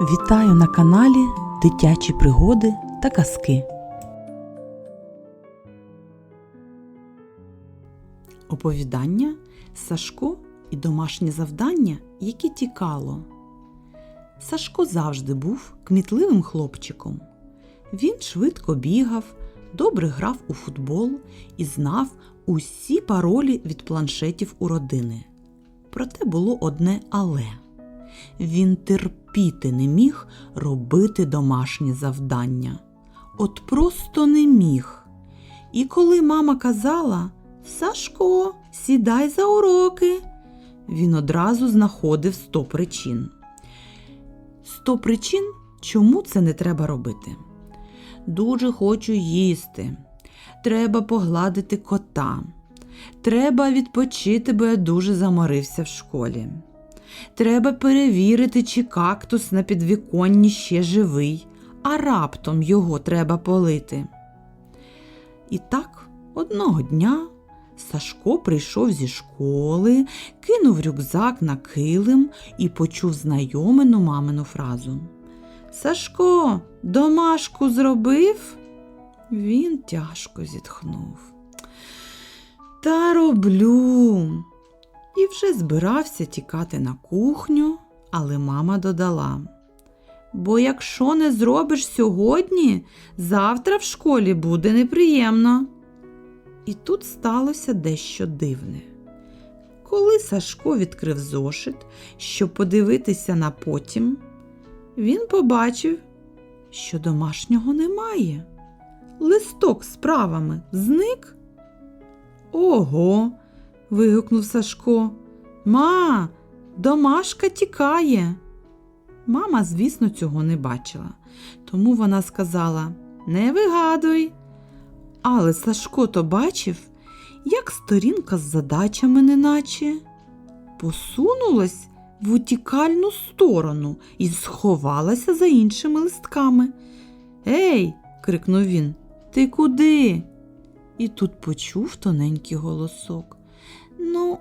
Вітаю на каналі Дитячі пригоди та казки. Оповідання Сашко і домашнє завдання, яке тікало. Сашко завжди був кмітливим хлопчиком. Він швидко бігав, добре грав у футбол і знав усі паролі від планшетів у родини. Проте було одне але. Він терпіти не міг робити домашні завдання. От просто не міг. І коли мама казала Сашко, сідай за уроки, він одразу знаходив сто причин. Сто причин, чому це не треба робити. Дуже хочу їсти. Треба погладити кота. Треба відпочити, бо я дуже заморився в школі. Треба перевірити, чи кактус на підвіконні ще живий, а раптом його треба полити. І так, одного дня Сашко прийшов зі школи, кинув рюкзак на килим і почув знайомену мамину фразу. Сашко, домашку зробив? Він тяжко зітхнув. Та роблю. І вже збирався тікати на кухню, але мама додала. Бо якщо не зробиш сьогодні, завтра в школі буде неприємно. І тут сталося дещо дивне. Коли Сашко відкрив зошит, щоб подивитися на потім, він побачив, що домашнього немає. Листок з правами зник. Ого. Вигукнув Сашко. Ма, домашка тікає. Мама, звісно, цього не бачила, тому вона сказала Не вигадуй. Але Сашко то бачив, як сторінка з задачами неначе посунулась в утікальну сторону і сховалася за іншими листками. Ей, крикнув він, ти куди? І тут почув тоненький голосок. Ну,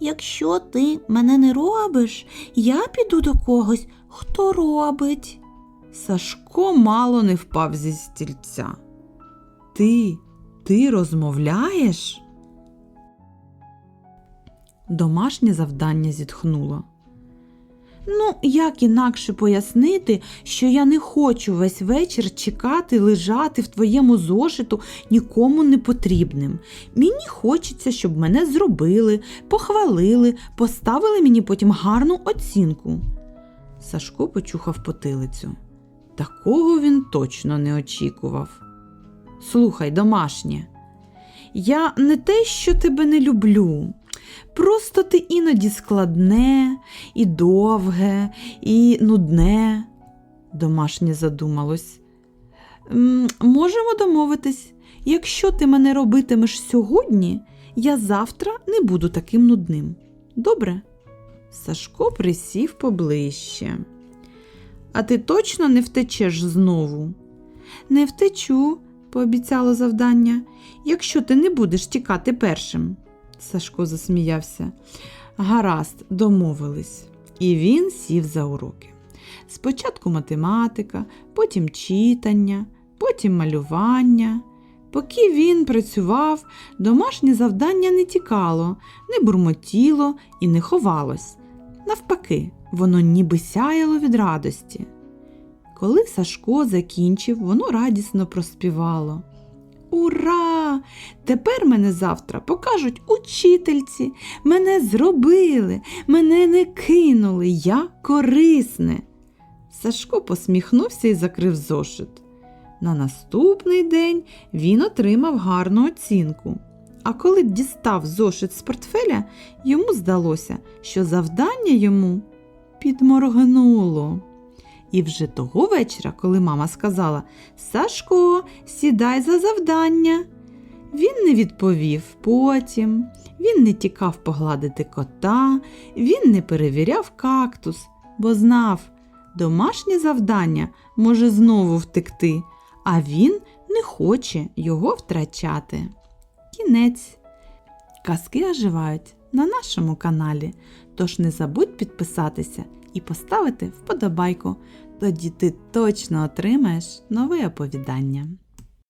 якщо ти мене не робиш, я піду до когось, хто робить. Сашко мало не впав зі стільця. Ти, ти розмовляєш? Домашнє завдання зітхнуло. Ну, як інакше пояснити, що я не хочу весь вечір чекати, лежати в твоєму зошиту нікому не потрібним. Мені хочеться, щоб мене зробили, похвалили, поставили мені потім гарну оцінку. Сашко почухав потилицю. Такого він точно не очікував. Слухай, домашнє, я не те, що тебе не люблю. Просто ти іноді складне, і довге, і нудне, домашнє задумалось. Можемо домовитись, якщо ти мене робитимеш сьогодні, я завтра не буду таким нудним. Добре? Сашко присів поближче. А ти точно не втечеш знову? Не втечу, пообіцяло завдання, якщо ти не будеш тікати першим. Сашко засміявся. Гаразд, домовились. І він сів за уроки. Спочатку математика, потім читання, потім малювання. Поки він працював, домашнє завдання не тікало, не бурмотіло і не ховалось. Навпаки, воно ніби сяяло від радості. Коли Сашко закінчив, воно радісно проспівало. Ура! Тепер мене завтра покажуть учительці. Мене зробили, мене не кинули, я корисне. Сашко посміхнувся і закрив зошит. На наступний день він отримав гарну оцінку. А коли дістав зошит з портфеля, йому здалося, що завдання йому підморгнуло. І вже того вечора, коли мама сказала Сашко, сідай за завдання. Він не відповів потім, він не тікав погладити кота, він не перевіряв кактус, бо знав, домашнє завдання може знову втекти, а він не хоче його втрачати. Кінець. Казки оживають на нашому каналі. Тож не забудь підписатися і поставити вподобайку. Тоді ти точно отримаєш нове оповідання.